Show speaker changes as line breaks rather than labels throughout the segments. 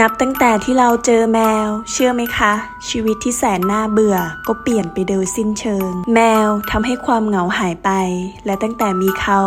นับตั้งแต่ที่เราเจอแมว เชื่อไหมคะ ชีวิตที่แสนน่าเบื่อ ก็เปลี่ยนไปโดยสิ้นเชิง แมวทำให้ความเหงาหายไป และตั้งแต่มีเขา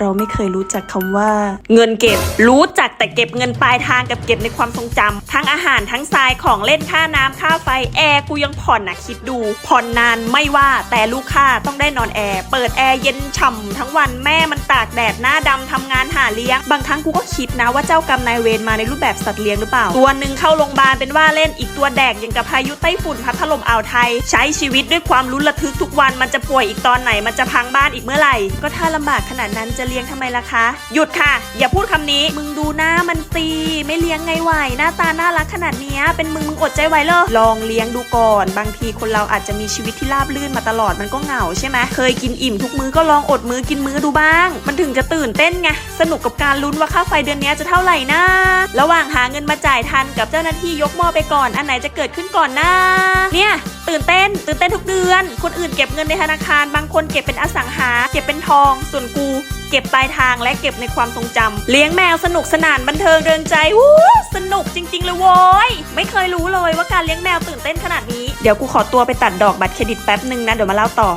เราไม่เคยรู้จักคำว่า เงินเก็บ รู้จักแต่เก็บเงินปลายทางกับเก็บในความทรงจำทั้งอาหารทั้งทรายของเล่นค่าน้ำค่าไฟแอร์กูยังผ่อนนะคิดดู ผ่อนนานไม่ว่าแต่ลูกค้าต้องได้นอนแอร์เปิดแอร์เย็นฉ่ำทั้งวันแม่มันตากแดดหน้าดำทำงานหาเลี้ยง บางครั้งกูก็คิดนะว่าเจ้ากรรมนายเวรมาในรูปแบบสัตว์เลี้ยงหรือเปล่า ตัวหนึ่งเข้าโรงพยาบาลเป็นว่าเล่นอีกตัวแดกอย่างกับพายุไต้ฝุ่นพัดถล่มอ่าวไทย ใช้ชีวิตด้วยความลุ้นระทึกทุกวันมันจะป่วยอีกตอนไหนมันจะพังบ้านอีกเมื่อไหร่ ก็ถ้าลำบากขนาดนั้นจะเลี้ยงทำไมล่ะคะ หยุดค่ะ อย่าพูดคำนี้ มึงดูหน้ามันตีไม่เลี้ยงไงไหวหน้าตาน่ารักขนาดนี้เป็นมึงมึงอดใจไหวเหรอลองเลี้ยงดูก่อน บางทีคนเราอาจจะมีชีวิตที่ราบรื่นมาตลอดมันก็เหงาใช่ไหมเคยกินอิ่มทุกมื้อก็ลองอดมื้อกินมื้อดูบ้าง มันถึงจะตื่นเต้นไงสนุกกับการลุ้นว่าค่าไฟเดือนนี้จะเท่าไหร่นะระหว่างหาเงินมาจ่ายทันกับเจ้าหน้าที่ยกหม้อไปก่อน อันไหนจะเกิดขึ้นก่อนนะเนี่ย ตื่นเต้น ตื่นเต้นทุกเดือน คนอื่นเก็บเงินในธนาคาร บางคนเก็บเป็นอสังหา เก็บเป็นทอง ส่วนกูเก็บปลายทางและเก็บในความทรงจำเลี้ยงแมวสนุกสนานบันเทิงเริงใจวู้สนุกจริง ๆ เลยโว้ย ไม่เคยรู้เลยว่าการเลี้ยงแมวตื่นเต้นขนาดนี้ เดี๋ยวกูขอตัวไปตัดดอกบัตรเครดิตแป๊บหนึ่งนะ เดี๋ยวมาเล่าต่อ